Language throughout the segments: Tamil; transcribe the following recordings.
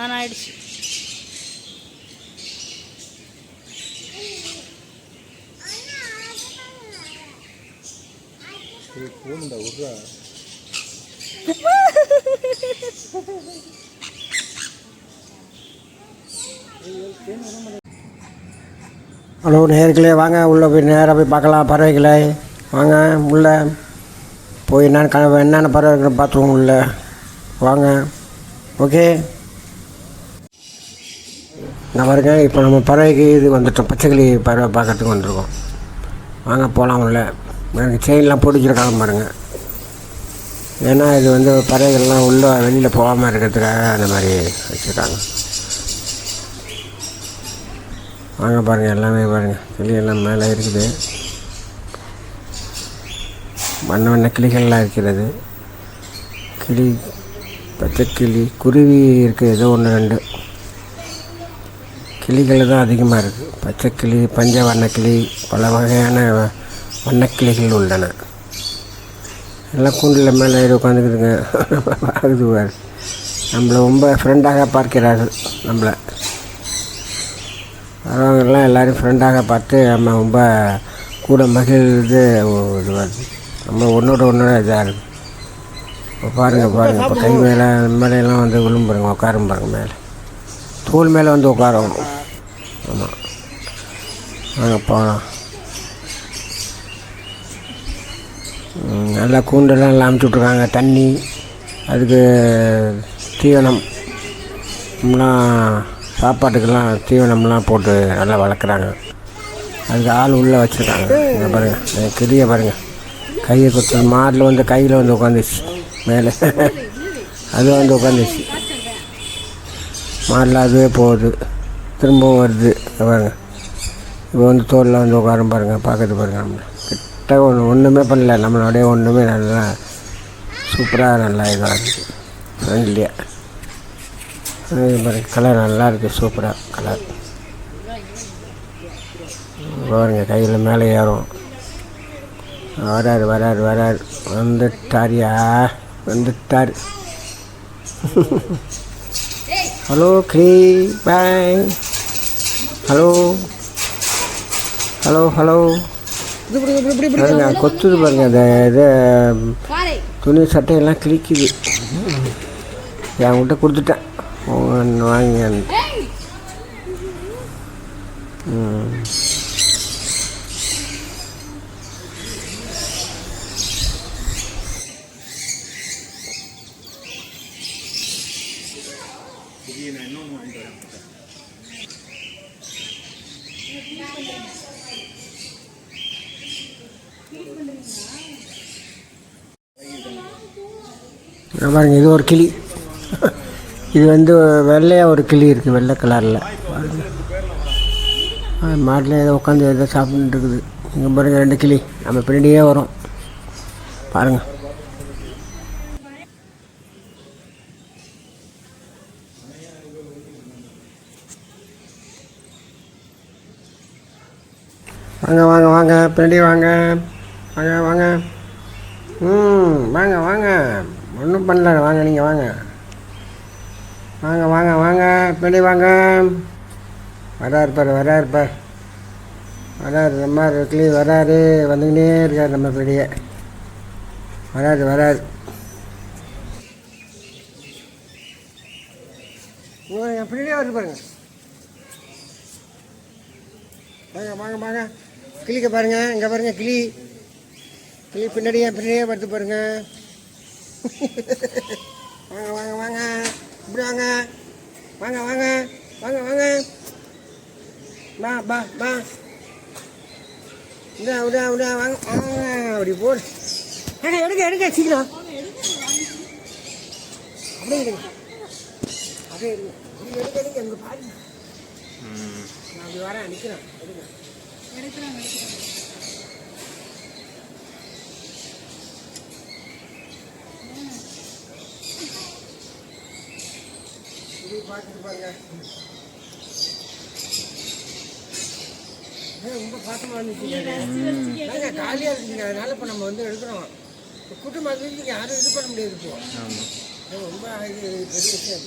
ஆன் ஆயிடுச்சு. விட்றா. ஹலோ நேர்களே வாங்க. உள்ளே போய் நேராக போய் பார்க்கலாம் பறவைகளை. வாங்க உள்ளே. போய் என்னென்ன கனவு என்னென்ன பறவை இருக்குன்னு பார்த்துருவோம் உள்ள. வாங்க. ஓகே. நான் பாருங்க இப்போ நம்ம பறவைக்கு இது வந்துட்டோம். பச்சைக்கிளி பறவை பார்க்கறதுக்கு வந்திருக்கோம். வாங்க போகலாம் உள்ள. எனக்கு செயின்லாம் பிடிச்சிருக்காங்க பாருங்கள் ஏன்னா இது வந்து பறவைகள்லாம் உள்ளே வெளியில் போகாமல் இருக்கிறதுக்காக அந்த மாதிரி வச்சுருக்காங்க. வாங்க பாருங்கள் எல்லாமே பாருங்கள் கிளி எல்லாம் மேலே இருக்குது. வண்ண வண்ண கிளிகள்லாம் இருக்கிறது. கிளி பச்சை கிளி குருவி இருக்குது ஏதோ ஒன்று ரெண்டு. கிளிகள் தான் அதிகமாக இருக்குது பச்சைக்கிளி பஞ்ச வண்ணக்கிளி பல வகையான வண்ணக்கிளிகள் உள்ளன. எல்லாம் கூண்டில் மேலே ஏறி உட்காந்துக்குதுங்க ஆகுது பாரு. நம்மளை ரொம்ப ஃப்ரெண்டாக பார்க்கிறார்கள் நம்மளை. வரவங்கெல்லாம் எல்லோரும் ஃப்ரெண்டாக பார்த்து நம்ம ரொம்ப கூட மகிழ்ந்து இது வருது நம்ம ஒன்றோட ஒன்றோட இதாக இருக்குது இப்போ பாருங்கள் பாருங்கள் இப்போ கை மேலே மேலையெல்லாம் வந்து விழும்புறங்க பாருங்க உட்காரும் பாருங்கள் மேலே. தூள் மேலே வந்து உட்காரும் ஆமாம் வாங்க போகலாம் நல்லா கூண்டெல்லாம் எல்லாம் அமுச்சு விட்ருக்காங்க தண்ணி அதுக்கு தீவனம். எல்லாம் சாப்பாட்டுக்கெல்லாம் தீவனம்லாம் போட்டு நல்லா வளர்க்குறாங்க. அதுக்கு ஆள் உள்ளே வச்சுருக்காங்க. இங்கே பாருங்கள் கிளியை பாருங்கள் கையை கொடுத்து மாட்டில் வந்து கையில் வந்து உட்காந்துச்சு. மேலே. அது வந்து உட்காந்துச்சு. மாட்டில் அதுவே போகுது. திரும்பவும் வருது. இங்க பாருங்க. இப்போ வந்து தோல்லாம் வந்து உட்காரும் பாருங்கள் பார்க்கறது பாருங்கள் நம்ம கிட்ட ஒன்று ஒன்றுமே பண்ணல. நம்மளோடைய ஒன்றுமே நல்லா சூப்பராக நல்லா இதாக இருக்குது ஃப்ரெண்ட்லியாக பாருங்க. கலர் நல்லா இருக்குது சூப்பராக கலர் பாருங்க. கையில் மேலே ஏறும். வராரு வராரு வராரு. வந்துட்டாரியா? வந்துட்டார். ஹலோ க்ரீ பாய் ஹலோ ஹலோ ஹலோ பாருங்க கொத்துது பாருங்க இந்த இது துணி சட்டையெல்லாம் கிழிக்குது. என்கிட்ட கொடுத்துட்டேன். ஒன்று வாங்கி ம். இங்க பாருங்க இது ஒரு கிளி. இது வந்து வெள்ளையாக ஒரு கிளி இருக்குது வெள்ளை கலரில். மாட்டில் ஏதோ உட்காந்து ஏதோ சாப்பிட்டுட்டு இருக்குது. இங்கே பாருங்கள் ரெண்டு கிளி. நம்ம பின்னாடியே வரும். பாருங்கள் வாங்க வாங்க வாங்க பின்னாடி வாங்க. வாங்க வாங்க. ம் வாங்க வாங்க. ஒன்றும் பண்ணல. வாங்க நீங்கள் வாங்க. வாங்க வாங்க வாங்க. பின்னாடி வாங்க. வராரு இருப்பார் வராரு பார் வராரு நம்ம கிளி வராரு. வந்துக்கிட்டே இருக்கார் நம்ம பின்னாடியே. வராது வராது ஓ, பின்னாடியே வருது பாருங்க. வாங்க வாங்க வாங்க. கிளிக்க பாருங்க இங்கே பாருங்க கிளி. கிளி பின்னாடியே பின்னாடியே படுத்து பாருங்க. வாங்க வாங்க வாங்க. இப்படி வாங்க. வாங்க வாங்க வாங்க வாங்க. பா பா பா விடா விடா விடா வாங்க வாங்க. அப்படி போடு. ஏங்க எடுங்க எடுங்க சீக்கிரம். அப்படியே எடுங்க அப்படியே எடுங்க எடுங்க எடுங்க எங்க பாருங்க. நான் அப்படி வரேன் நிற்கிறேன் எடுங்க. பார்த்துட்டு பாருங்க ரொம்ப பாசமாக இருந்துச்சு காலியாக இருக்குங்க. அதனால இப்போ நம்ம வந்து எடுக்கிறோம். கூட்டமாக இருக்கு யாரும் இது பண்ண முடியாது இப்போ. ரொம்ப இது பெரிய விஷயம்.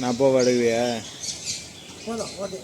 நான் போக அடுக்குவியா போதும் ஓகே.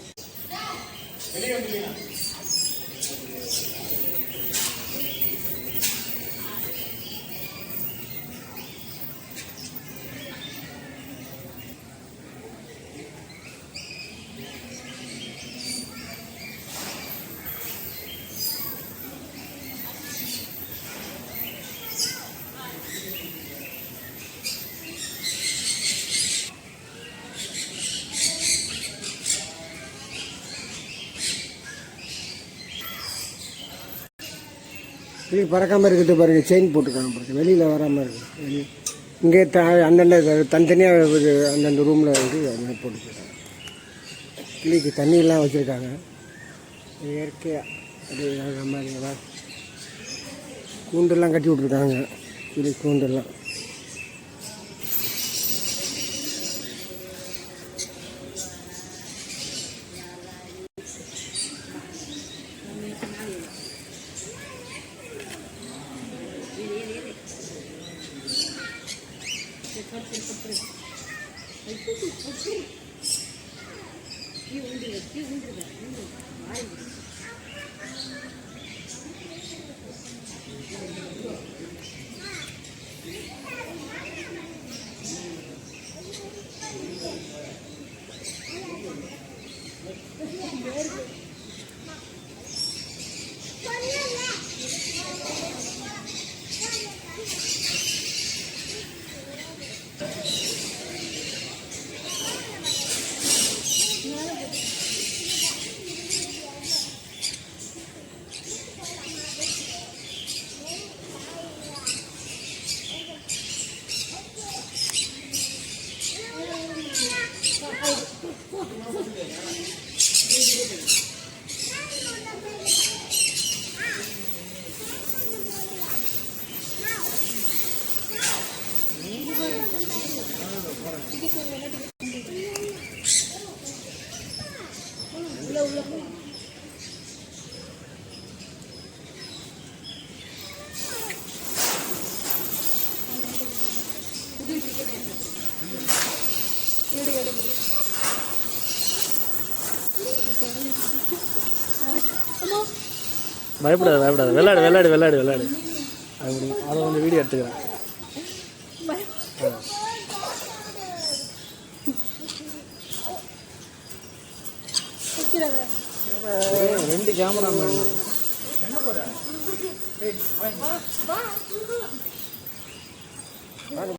கிளி பறக்காமல் இருக்கிறது பாருங்க செயின் போட்டுருக்காங்க பாருங்க. வெளியில் வராமல் இருக்குது வெளியே இங்கே த அந்தந்த தனித்தனியாக அந்தந்த ரூமில் வந்து போட்டுருக்காங்க கிளிக்கு தண்ணியெல்லாம் வச்சுருக்காங்க. இயற்கையாக அது மாதிரி கூண்டெல்லாம் கட்டி விட்ருக்காங்க கிளி கூண்டெல்லாம். பயப்படாத பயப்படாத. விளையாடு விளையாடு விளையாடு விளையாடு அப்படி அதை வந்து வீடியோ எடுத்துக்கிறேன். ரெண்டு கேமரா